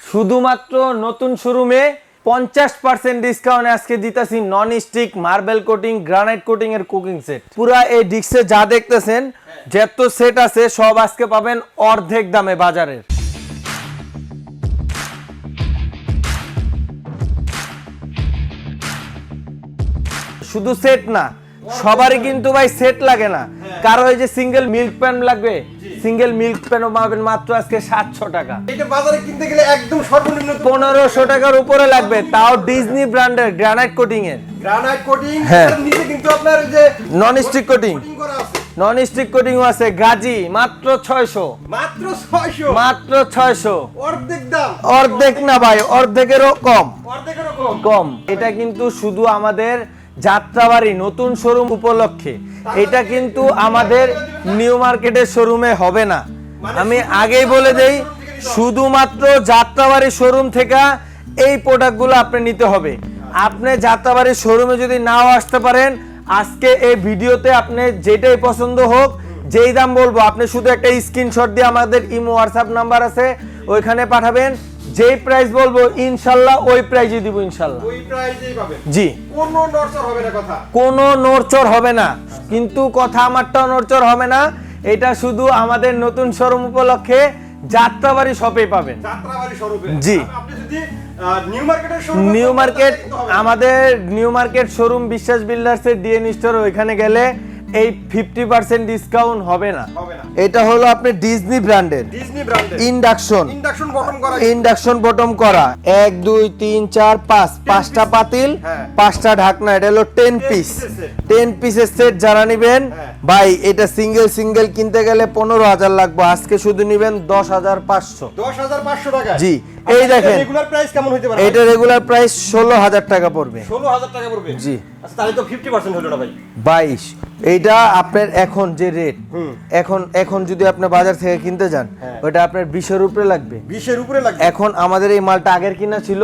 শুধুমাত্র নতুন শোরুমে পঞ্চাশ পার্সেন্ট ডিসকাউন্ট আজকে দিতেছি non stick marble coating granite coating এর কুকিং সেট পুরা এই ডিস্কে যা দেখতেছেন, যত সেট আছে, সব আজকে পাবেন অর্ধেক দামে বাজারের। শুধু সেট না সবারই কিন্তু ভাই সেট লাগে না। কারও এই যে সিঙ্গেল মিল্ক প্যান লাগবে সিঙ্গেল মিল্ক প্যানও পাবেন মাত্র আজকে সাতশো টাকা। এটা বাজারে কিনতে গেলে একদম সর্বনিম্ন পনেরোশো টাকার উপরে লাগবে তাও ডিজনি ব্র্যান্ডের গ্রানাইট কোটিং এর। গ্রানাইট কোটিং হ্যাঁ। এর নিচে কিন্তু আপনার যে নন স্টিক কোটিং কোটিং করা আছে। নন স্টিক কোটিংও আছে গাজি মাত্র ছয়শো। মাত্র 600 মাত্র ছয়শো। অর্ধেক দাম। অর্ধেক না ভাই অর্ধেকেরও কম। অর্ধেকেরও কম। কম। এটা কিন্তু শুধু আমাদের যাত্রাবাড়ি, নতুন শোরুম উপলক্ষে। এটা কিন্তু আমাদের নিউ মার্কেটের শোরুমে হবে না। আমি আগেই বলে দেই, শুধুমাত্র যাত্রাবাড়ি শোরুম থেকে এই প্রোডাক্টগুলো আপনি নিতে হবে। আপনি যাত্রাবাড়ির শোরুমে যদি নাও আসতে পারেন, আজকে এই ভিডিওতে আপনি যেটাই পছন্দ হোক, যেই দাম বলব, আপনি শুধু একটা স্ক্রিনশট দিয়ে আমাদের ইমো হোয়াটসঅ্যাপ নাম্বার আছে, ওইখানে পাঠাবেন। যেই প্রাইস বলব ইনশাল্লাহ ওই প্রাইজে দিব ইনশাল্লাহ। ওই প্রাইসেই পাবেন। জি। কোনো নড়চড় হবে না কথা। কোনো নড়চড় হবে না। কিন্তু কথা আমারটাও নড়চড় হবে না। এটা শুধু আমাদের নতুন শোরুম উপলক্ষে যাত্রাবাড়ি শপে পাবেন। জি। আপনি যদি নিউ মার্কেটের শোরুম নিউ মার্কেট আমাদের নিউ মার্কেট শোরুম বিশ্বাস বিল্ডার্সের ডিএন স্টোর ওইখানে গেলে এই ফিফটি পার্সেন্ট ডিসকাউন্ট হবে না। এটা হলো আপনি ডিজনি ব্র্যান্ডের ডিজনি ব্র্যান্ডের ইন্ডাকশন ইন্ডাকশন বটম করা। ইন্ডাকশন বটম করা। এক দুই তিন চার পাঁচ। পাঁচটা পাতিল হ্যাঁ। পাঁচটা ঢাকনা। এটা হলো টেন পিস। টেন পিসের সেট যারা নিবেন হ্যাঁ। ভাই এটা সিঙ্গেল সিঙ্গেল কিনতে গেলে পনেরো হাজার লাগবে। আজকে শুধু নিবেন দশ হাজার পাঁচশো। দশ হাজার পাঁচশো টাকা জি, এই দেখেন। রেগুলার প্রাইস কেমন হতে পারে এটা রেগুলার প্রাইস ষোলো হাজার টাকা পড়বে। ষোলো হাজার টাকা পড়বে। জি। আচ্ছা তাহলে তো ফিফটি পার্সেন্ট হলো না ভাই। বাইশ। এইটা আপনার এখন যে রেট এখন এখন যদি আপনি বাজার থেকে কিনতে যান হ্যাঁ। ওটা আপনার বিশের উপরে লাগবে। বিশের উপরে লাগবে। এখন আমাদের এই মালটা আগের কিনা ছিল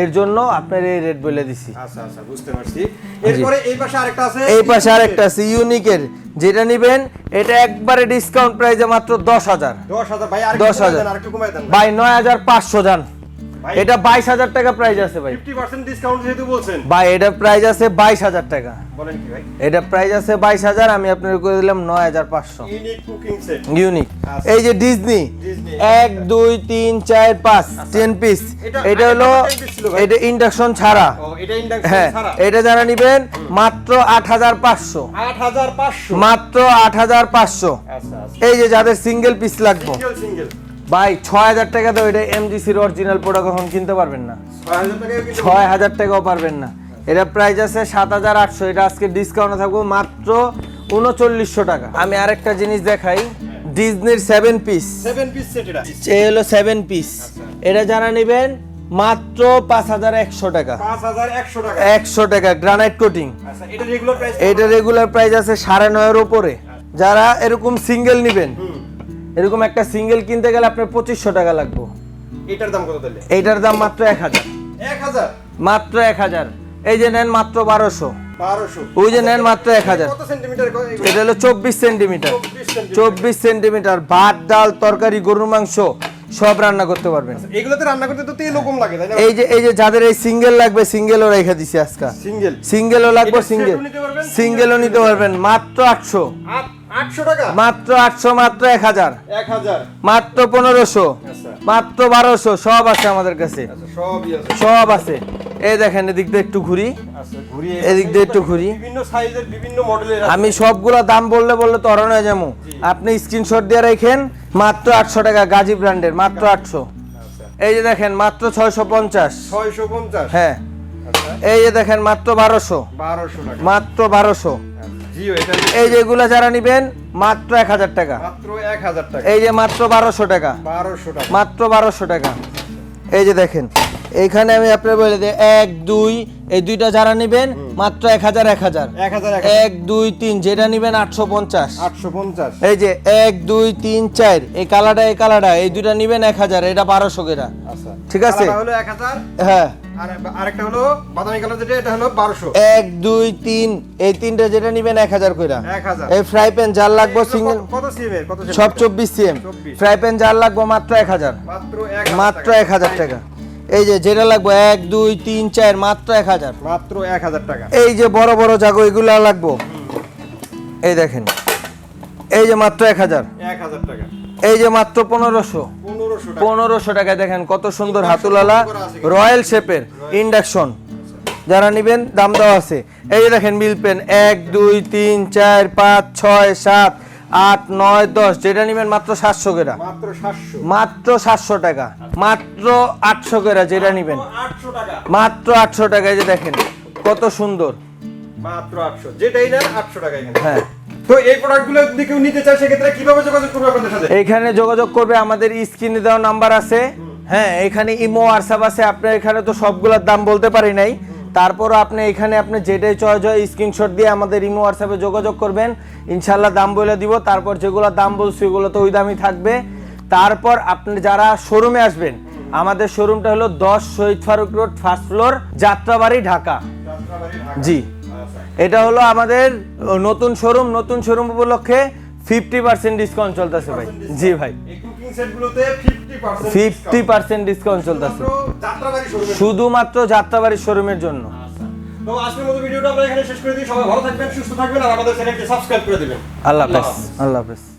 এর জন্য আপনার এই রেট বলে দিছি। আচ্ছা আচ্ছা বুঝতে পারছি। এরপরে এই পাশে আরেকটা আছে এই পাশে আরেকটা আছে ইউনিকের যেটা নিবেন এটা একবারে ডিসকাউন্ট প্রাইসে মাত্র দশ হাজার। দশ হাজার। ভাই আর দশ হাজার। আরেকটু কমায় দেন। বাই নয় হাজার পাঁচশো যান। ভাই, এটা বাইশ হাজার টাকা প্রাইস আছে ভাই। ডিসকাউন্ট যেহেতু বলছেন। ভাই এটা প্রাইস আছে বাইশ হাজার টাকা। বলেন কি ভাই? এটা প্রাইস আছে বাইশ হাজার আমি আপনার করে দিলাম নয় হাজার পাঁচশো। ইউনিক কুকিং সেট ইউনিক আচ্ছা। এই যে ডিজনি। এক দুই তিন চার পাঁচ টেন পিস এটা- হলো এটা ইন্ডাকশন ছাড়া। ও এটা ইন্ডাকশন হ্যাঁ ছাড়া। এটা যারা নিবেন মাত্র আট হাজার পাঁচশো। মাত্র আট হাজার পাঁচশো। আচ্ছা আচ্ছা। এই যে যাদের সিঙ্গেল পিস লাগবে। ভাই ছয় হাজার টাকা তো এটা এমজিসির অরিজিনাল প্রোডাক্ট কখন কিনতে পারবেন না। ছয় হাজার টাকাও পারবেন। না। এটা প্রাইস আছে সাত হাজার আটশো এটা আজকে ডিসকাউন্টে থাকব মাত্র উনচল্লিশশো টাকা। আমি আরেকটা জিনিস দেখাই ডিজনির সেভেন পিস এটা। হলো সেভেন পিস এটা যারা নেবেন মাত্র পাঁচ হাজার একশো টাকা। একশো টাকা। গ্রানাইট কোটিং আচ্ছা এটা রেগুলার প্রাইস এটা রেগুলার প্রাইস আছে সাড়ে নয়ের উপরে। যারা এরকম সিঙ্গেল নেবেন এরকম একটা সিঙ্গেল কিনতে গেলে আপনার পঁচিশশো টাকা লাগবে। এটার দাম কত তাহলে? এইটার দাম মাত্র এক হাজার। এক হাজার? মাত্র এক হাজার। এই যে নেন মাত্র বারোশো। ওই যে নেন মাত্র এক হাজার। এটা হলো চব্বিশ সেন্টিমিটার। চব্বিশ সেন্টিমিটার। ভাত ডাল তরকারি গরুর মাংস সব রান্না করতে পারবেন। এগুলোতে রান্না করতে তো তেল কম লাগে তাই এই যে এই যে যাদের এই সিঙ্গেল লাগবে সিঙ্গেলও রেখে দিছি আজকে। সিঙ্গেল? সিঙ্গেলও লাগবে সিঙ্গেল। সিঙ্গেলও নিতে পারবেন। মাত্র আটশো। মাত্র আটশো মাত্র এক হাজার। মাত্র পনেরোশো আচ্ছা। মাত্র বারোশো সব আছে আমাদের কাছে। আচ্ছা সব আছে। এই দেখেন এদিক দিয়ে একটু ঘুরি। আচ্ছা এদিক দিয়ে একটু ঘুরি। আমি সবগুলো দাম বললে বললে তো অরণ হয়ে যাব। আপনি স্ক্রিনশট দিয়ে রেখেন মাত্র আটশো টাকা গাজী ব্র্যান্ডের মাত্র আটশো। এই যে দেখেন মাত্র ছয়শো পঞ্চাশ। ছয়শো পঞ্চাশ? হ্যাঁ। এই যে দেখেন মাত্র বারোশো। বারোশো মাত্র বারোশো। এই যে এগুলা যারা নিবেন মাত্র এক হাজার টাকা। মাত্র এক হাজার টাকা। এই যে মাত্র বারোশো টাকা। বারোশো টাকা। মাত্র বারোশো টাকা। এই যে দেখেন এইখানে আমি আপনার বলে দিই এক দুই এই দুইটা যারা নেবেন মাত্র এক হাজার এক হাজার। এক দুই তিন যেটা নেবেন আটশো পঞ্চাশ। আটশো পঞ্চাশ। এই যে এক দুই তিন চার এই কালারটা এই কালারটা এই দুইটা নিবেন এক হাজার এটা বারোশো কেরা আচ্ছা। ঠিক আছে? হ্যাঁ। আরেকটা হলো বাদামি কালার যেটা এটা হলো বারোশো। এক দুই তিন এই তিনটা যেটা নিবেন এক হাজার কইরা। এক হাজার। এই ফ্রাই প্যান যার লাগবো সিঙ্গেল কত সিমের কত সব চব্বিশ সিএম ফ্রাই প্যান যার লাগবো মাত্র এক হাজার। মাত্র এক মাত্র এক হাজার টাকা। এই যে যেটা লাগবো এক দুই তিন চার মাত্র এক হাজার। মাত্র এক হাজার টাকা। এই যে বড় বড় জাগো এগুলো লাগবো। এই দেখেন। এই যে মাত্র এক হাজার। এক হাজার টাকা। এই যে মাত্র পনেরোশো। পনেরোশো টাকায় দেখেন কত সুন্দর হাতুলালা রয়্যাল শেপের ইন্ডাকশন। যারা নিবেন দাম দেওয়া আছে। এই দেখেন মিল পেন এক দুই তিন চার পাঁচ ছয় সাত আট নয় দশ যেটা নিবেন মাত্র সাতশো কেরা। মাত্র সাতশো। টাকা। মাত্র আটশো কেরা যেটা নিবেন। মাত্র আটশো টাকায় যে দেখেন কত সুন্দর। মাত্র আটশো। যেটাই নেন আটশো টাকা হ্যাঁ। তো এই প্রোডাক্টগুলো যদি কেউ নিতে চায় সেক্ষেত্রে কীভাবে যোগাযোগ করবে আপনাদের সাথে? এইখানে যোগাযোগ করবে আমাদের স্ক্রিনে দেওয়া নাম্বার আছে। হ্যাঁ এখানে ইমো হোয়াটসঅ্যাপ আছে। আপনার এখানে তো সবগুলোর দাম বলতে পারি নাই। তারপরও আপনি এখানে আপনি যেটাই চয়েস হয় স্ক্রিনশট দিয়ে আমাদের ইমো হোয়াটসঅ্যাপে যোগাযোগ করবেন। ইনশাল্লাহ দাম বলে দিব। তারপর যেগুলো দাম বলছি ওগুলো তো ওই দামই থাকবে। তারপর আপনি যারা শোরুমে আসবেন আমাদের শোরুমটা হলো দশ Shahid Farooq road first floor Jatrabari Dhaka. জি। এটা হলো আমাদের নতুন শোরুম নতুন শোরুম উপলক্ষে ফিফটি পার্সেন্ট ডিসকাউন্ট চলতেছে ভাই। জি ভাই। এই কুকিং সেটগুলোতে 50% ফিফটি পার্সেন্ট ডিসকাউন্ট চলতেছে। শুধুমাত্র যাত্রাবাড়ির শোরুমের জন্য। তো আজকের মতো ভিডিওটা আমরা এখানে শেষ করে দিই। সবাই ভালো থাকবেন সুস্থ থাকবেন আর আমাদের চ্যানেলকে সাবস্ক্রাইব করে দিবেন। আল্লাহ হাফেজ। আল্লাহ হাফেজ।